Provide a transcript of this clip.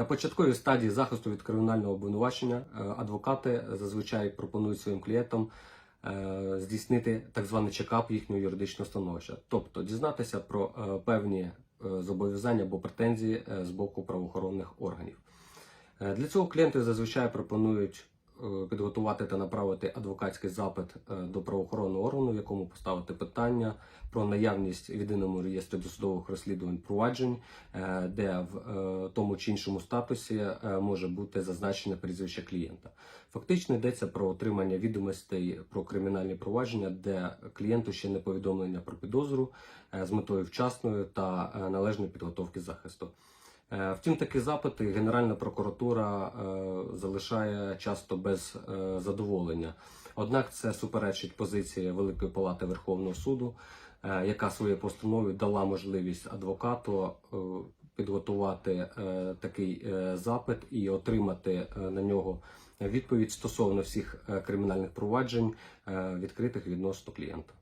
На початковій стадії захисту від кримінального обвинувачення е, адвокати зазвичай пропонують своїм клієнтам е, здійснити так званий чекап їхнього юридичного становища, тобто дізнатися про е, певні зобов'язання або претензії з боку правоохоронних органів. Для цього клієнти зазвичай пропонують підготувати та направити адвокатський запит е, до правоохоронного органу, в якому поставити питання про наявність в єдиному реєстрі досудових розслідувань проваджень, е, де в е, тому чи іншому статусі е, може бути зазначене прізвище клієнта. Фактично йдеться про отримання відомостей про кримінальні провадження, де клієнту ще не повідомлення про підозру е, з метою вчасної та е, належної підготовки захисту. Е, Втім, такі запити Генеральна прокуратура е, залишає часто без е, задоволення. Однак це суперечить позиції Великої Палати Верховного суду, яка своєю постановою дала можливість адвокату підготувати такий запит і отримати на нього відповідь стосовно всіх кримінальних проваджень, відкритих відносно клієнта.